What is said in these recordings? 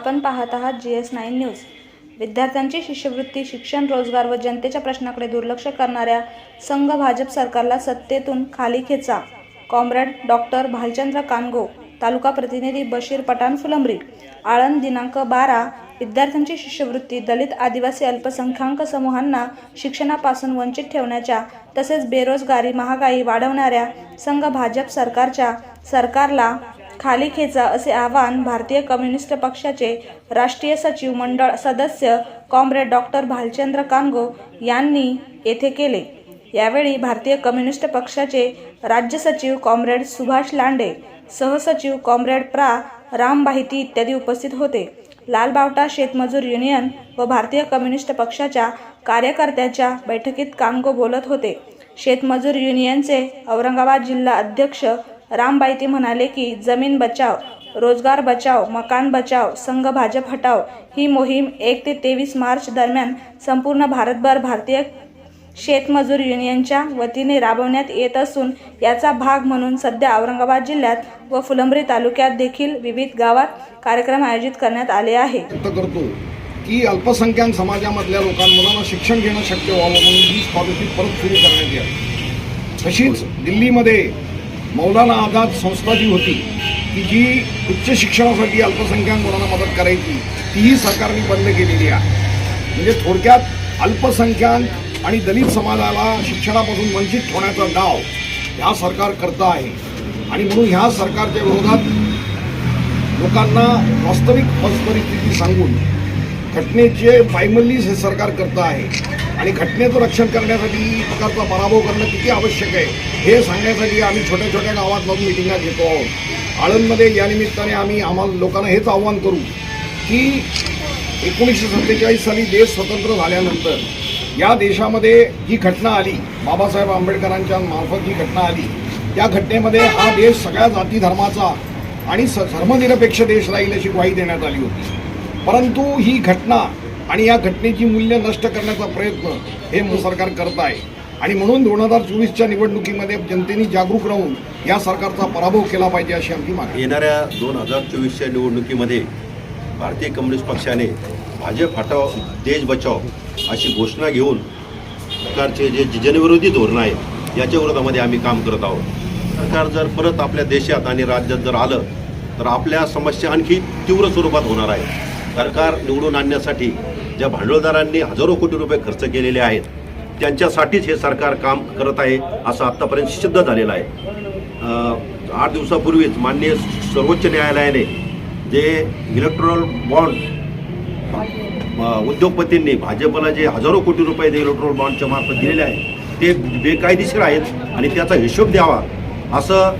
आपण पाहत आहात जी एस नाईन न्यूज. विद्यार्थ्यांची शिष्यवृत्ती शिक्षण रोजगार व जनतेच्या प्रश्नाकडे दुर्लक्ष करणाऱ्या संघ भाजप सरकारला सत्तेतून खाली खेचा. कॉम्रेड डॉक्टर भालचंद्र कानगो तालुका प्रतिनिधी बशीर पठाण फुलंब्री आळंद दिनांक बारा विद्यार्थ्यांची शिष्यवृत्ती दलित आदिवासी अल्पसंख्याक समूहांना शिक्षणापासून वंचित ठेवण्याच्या तसेच बेरोजगारी महागाई वाढवणाऱ्या संघ भाजप सरकारच्या सरकारला खाली खेचा असे आवाहन भारतीय कम्युनिस्ट पक्षाचे राष्ट्रीय सचिव मंडळ सदस्य कॉम्रेड डॉक्टर भालचंद्र कानगो यांनी येथे केले. यावेळी भारतीय कम्युनिस्ट पक्षाचे राज्य सचिव कॉम्रेड सुभाष लांडे सहसचिव कॉम्रेड प्रा. राम बाहिती इत्यादी उपस्थित होते. लालबावटा शेतमजूर युनियन व भारतीय कम्युनिस्ट पक्षाच्या कार्यकर्त्यांच्या बैठकीत कानगो बोलत होते. शेतमजूर युनियनचे औरंगाबाद जिल्हा अध्यक्ष रामबाईती म्हणाले की जमीन बचाव रोजगार बचाव मकान बचाव संघ भाजप हटाव ही मोहीम एक ते तेवीस मार्च दरम्यान संपूर्ण भारतभर भारतीय शेतमजूर युनियनच्या वतीने राबवण्यात येत असून याचा भाग म्हणून सध्या औरंगाबाद जिल्ह्यात व फुलंब्री तालुक्यात देखील विविध गावात कार्यक्रम आयोजित करण्यात आले आहे. करतो की अल्पसंख्याक समाजामधल्या लोकां शिक्षण घेणं शक्य व्हावं म्हणून ही स्कॉलरशिप परत सुरू करण्यात यावी तशीच दिल्लीमध्ये मौलाना आझाद संस्था जी होती की जी उच्च शिक्षणासाठी अल्पसंख्याक मुलांना मदत करायची तीही सरकारने बंद केलेली आहे. म्हणजे थोडक्यात अल्पसंख्याक आणि दलित समाजाला शिक्षणापासून वंचित ठेवण्याचा डाव ह्या सरकार करतं आहे. आणि म्हणून ह्या सरकारच्या विरोधात लोकांना वास्तविक परिस्थिती सांगून घटनेचे पायमल्लीच हे सरकार करतं आहे. आणि घटनेचं रक्षण करण्यासाठी प्रकारचा पराभव करणं किती आवश्यक आहे हे सांगण्यासाठी आम्ही छोट्या छोट्या गावात जाऊन मिटिंगा घेतो आहोत. आळंदमध्ये या निमित्ताने आम्ही आम्हाला लोकांना हेच आव्हान करू की एकोणीसशे सत्तेचाळीस साली देश स्वतंत्र झाल्यानंतर या देशामध्ये जी घटना आली बाबासाहेब आंबेडकरांच्या मार्फत जी घटना आली त्या घटनेमध्ये हा देश सगळ्या जाती धर्माचा आणि स धर्मनिरपेक्ष देश राहील अशी ग्वाही देण्यात आली होती. परंतु ही घटना आणि या घटनेची मूल्य नष्ट करण्याचा प्रयत्न हे सरकार करत आहे आणि म्हणून दोन हजार चोवीसच्या निवडणुकीमध्ये जनतेने जागरूक राहून या सरकारचा पराभव केला पाहिजे अशी आमची मागणी. येणाऱ्या दोन हजार चोवीसच्या निवडणुकीमध्ये भारतीय कम्युनिस्ट पक्षाने भाजप हटाव देश बचाव अशी घोषणा घेऊन सरकारचे जे जनविरोधी धोरण आहे याच्या विरोधामध्ये आम्ही काम करत आहोत. सरकार जर परत आपल्या देशात आणि राज्यात जर आलं तर आपल्या समस्या आणखी तीव्र स्वरूपात होणार आहे. सरकार निवडून आणण्यासाठी ज्या भांडवलदारांनी हजारो कोटी रुपये खर्च केलेले आहेत त्यांच्यासाठीच हे सरकार काम करत आहे असं आत्तापर्यंत सिद्ध झालेलं आहे. आठ दिवसापूर्वीच माननीय सर्वोच्च न्यायालयाने जे इलेक्ट्रॉल बॉन्ड उद्योगपतींनी भाजपला जे हजारो कोटी रुपये ते इलेक्ट्रॉल बॉन्डच्या मार्फत दिलेले आहेत ते बेकायदेशीर आहेत आणि त्याचा हिशोब द्यावा असं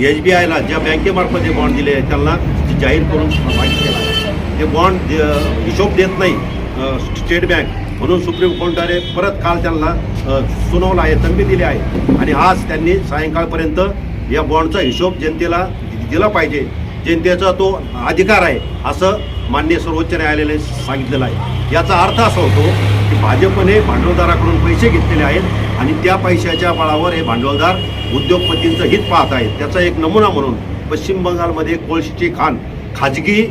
एच बी आयला ज्या बँकेमार्फत जे बॉन्ड दिले आहेत त्यांना जाहीर करून सांगितलेलं हे बॉन्ड हिशोब देत नाही स्टेट बँक म्हणून सुप्रीम कोर्टाने परत काल त्यांना सुनावलं आहे तंबी दिली आहे. आणि आज त्यांनी सायंकाळपर्यंत या बॉन्डचा हिशोब जनतेला दिला पाहिजे. जनतेचा तो अधिकार आहे असं मान्य सर्वोच्च न्यायालयाने सांगितलेलं आहे. याचा अर्थ असा होतो की भाजपने भांडवलदाराकडून पैसे घेतलेले आहेत आणि त्या पैशाच्या बळावर हे भांडवलदार उद्योगपतींचं हित पाहत आहेत. त्याचा एक नमुना म्हणून पश्चिम बंगालमध्ये कोळशीची खाण खाजगी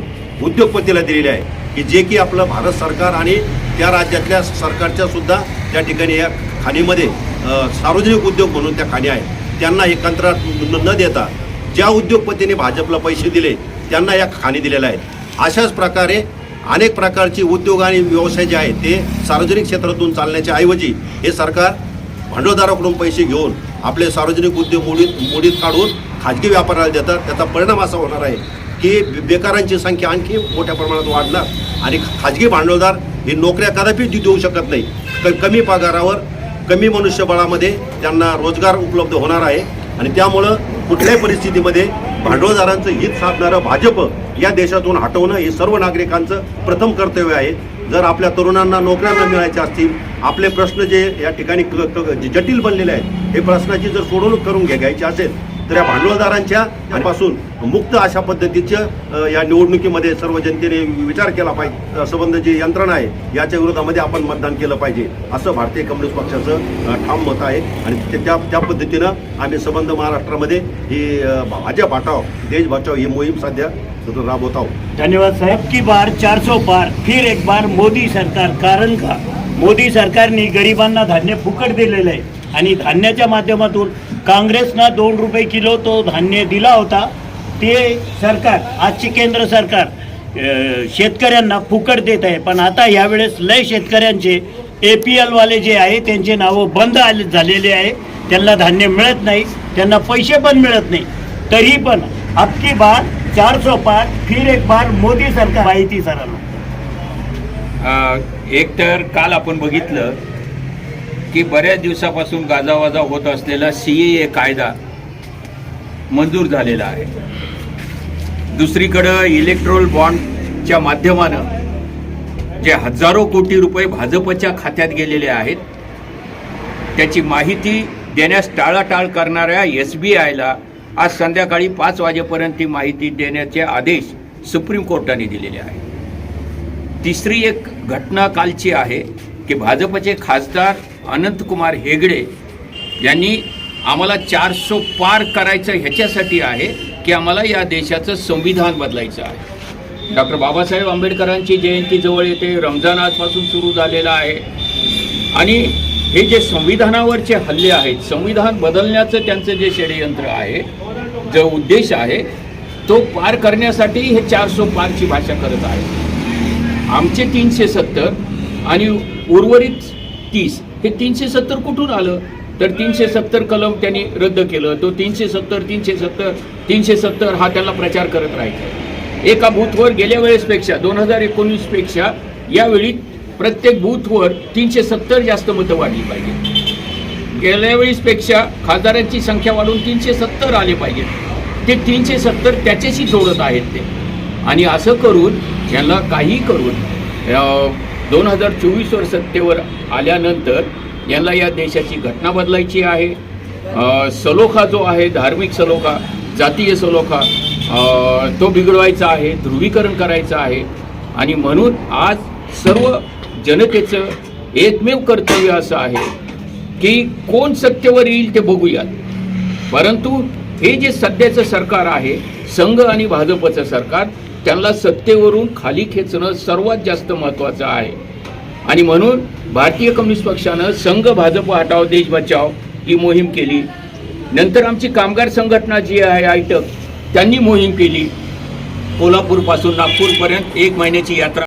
उद्योगपतीला दिलेली आहे की जे की आपलं भारत सरकार आणि त्या राज्यातल्या सरकारच्या सुद्धा त्या ठिकाणी या खाणीमध्ये सार्वजनिक उद्योग म्हणून त्या खाणी आहेत. त्यांना हे कंत्राट न देता ज्या उद्योगपतीने भाजपला पैसे दिले त्यांना या खाणी दिलेल्या आहेत. अशाच प्रकारे अनेक प्रकारचे उद्योग आणि व्यवसाय जे आहेत ते सार्वजनिक क्षेत्रातून चालण्याच्या ऐवजी हे सरकार भांडवलदाराकडून पैसे घेऊन आपले सार्वजनिक उद्योग मोडीत मोडीत काढून खाजगी व्यापाराला देतात. त्याचा परिणाम असा होणार आहे की बे- बेकारांची संख्या आणखी मोठ्या प्रमाणात वाढणार. आणि खाजगी भांडवलदार हे नोकऱ्या कदापि देऊ शकत नाही. क कमी पगारावर कमी मनुष्यबळामध्ये त्यांना रोजगार उपलब्ध होणार आहे. आणि त्यामुळं कुठल्याही परिस्थितीमध्ये भांडवलदारांचं हित साधणारं भाजप या देशातून हटवणं हे सर्व नागरिकांचं प्रथम कर्तव्य आहे. जर आपल्या तरुणांना नोकऱ्या न मिळायच्या असतील आपले प्रश्न जे या ठिकाणी क- जे जटिल बनलेले आहेत हे प्रश्नाची जर सोडवणूक करून घ्यायची असेल तर या भांडवलदारांच्या पासून मुक्त अशा पद्धतीच्या या निवडणुकीमध्ये सर्व जनतेने विचार केला पाहिजे. संबंध जी यंत्रणा आहे याच्या विरोधामध्ये आपण मतदान केलं पाहिजे. असं भारतीय कम्युनिस्ट पक्षाचं ठाम मत आहे. आणि ते- त्या त्या पद्धतीनं आम्ही संबंध महाराष्ट्रामध्ये ही भाज्या बाटाव देश बचाव ही मोहीम सध्या राबवत आहोत. धन्यवाद साहेब. की बार चार सौ पार फिर एक बार मोदी सरकार. कारण का? मोदी सरकारने गरिबांना धान्य फुकट दिलेलं आहे. आणि धान्याच्या माध्यमातून काँग्रेसनं दोन रुपये किलो तो धान्य दिला होता. ते सरकार आजची केंद्र सरकार शेतकऱ्यांना फुकट देत आहे. पण आता यावेळेस लय शेतकऱ्यांचे ए पी एलवाले जे आहे त्यांचे नावं बंद आले झालेले आहे. त्यांना धान्य मिळत नाही त्यांना पैसे पण मिळत नाही. तरी पण अबकी बार चार सौ पाच फिर एक बार मोदी सरकार माहिती सरांना. एक तर काल आपण बघितलं की बऱ्याच दिवसापासून गाजावाजा होत असलेला सी ए कायदा मंजूर झालेला आहे. दुसरीकडं इलेक्ट्रोल बॉन्डच्या माध्यमानं जे हजारो कोटी रुपये भाजपच्या खात्यात गेलेले आहेत त्याची माहिती देण्यास टाळाटाळ करणाऱ्या एस बी आयला आज संध्याकाळी पाच वाजेपर्यंत ती माहिती देण्याचे आदेश सुप्रीम कोर्टाने दिलेले आहेत. तिसरी एक घटना कालची आहे की भाजपचे खासदार अनंतकुमार हेगडे यांनी आम्हाला चारशे पार करायचं ह्याच्यासाठी आहे की आम्हाला या देशाचं संविधान बदलायचं आहे. डॉक्टर बाबासाहेब आंबेडकरांची जयंती जवळ येते रमजान आजपासून सुरू झालेला आहे. आणि हे जे संविधानावरचे हल्ले आहेत संविधान बदलण्याचं त्यांचं जे षडयंत्र आहे जो उद्देश आहे तो पार करण्यासाठी हे चारशे पारची भाषा करत आहे आमचे तीनशे सत्तर आणि उर्वरित तीस हे तीनशे सत्तर कुठून आलं? तर तीनशे सत्तर कलम त्यांनी रद्द केलं. तो तीनशे सत्तर तीनशे सत्तर तीनशे सत्तर हा त्याला प्रचार करत राहायचा. एका बूथवर गेल्या वेळेसपेक्षा दोन हजार एकोणीसपेक्षा यावेळी प्रत्येक बूथवर तीनशे सत्तर जास्त मतं वाढली पाहिजे गेल्या वेळेसपेक्षा खासदारांची संख्या वाढून तीनशे सत्तर आले पाहिजे ते तीनशे सत्तर त्याच्याशी जोडत आहेत ते. आणि असं करून यांना काही करून दोन हजार चोवीसवर सत्तेवर आल्यानंतर यांना या देशाची घटना बदलायची आहे. सलोखा जो आहे धार्मिक सलोखा जातीय सलोखा तो बिघडवायचा आहे ध्रुवीकरण करायचं आहे. आणि म्हणून आज सर्व जनतेचं एकमेव कर्तव्य असं आहे की कोण सत्तेवर येईल ते बघूयात. परंतु हे जे सध्याचं सरकार आहे संघ आणि भाजपचं सरकार त्यांना सत्तेवरून खाली खेचणं सर्वात जास्त महत्त्वाचं आहे. आणि म्हणून भारतीय कम्युनिस्ट पक्षानं संघ भाजप हटाव देश बचाव ही मोहीम केली. नंतर आमची कामगार संघटना जी आहे आयटक त्यांनी मोहीम केली. कोल्हापूरपासून नागपूरपर्यंत एक महिन्याची यात्रा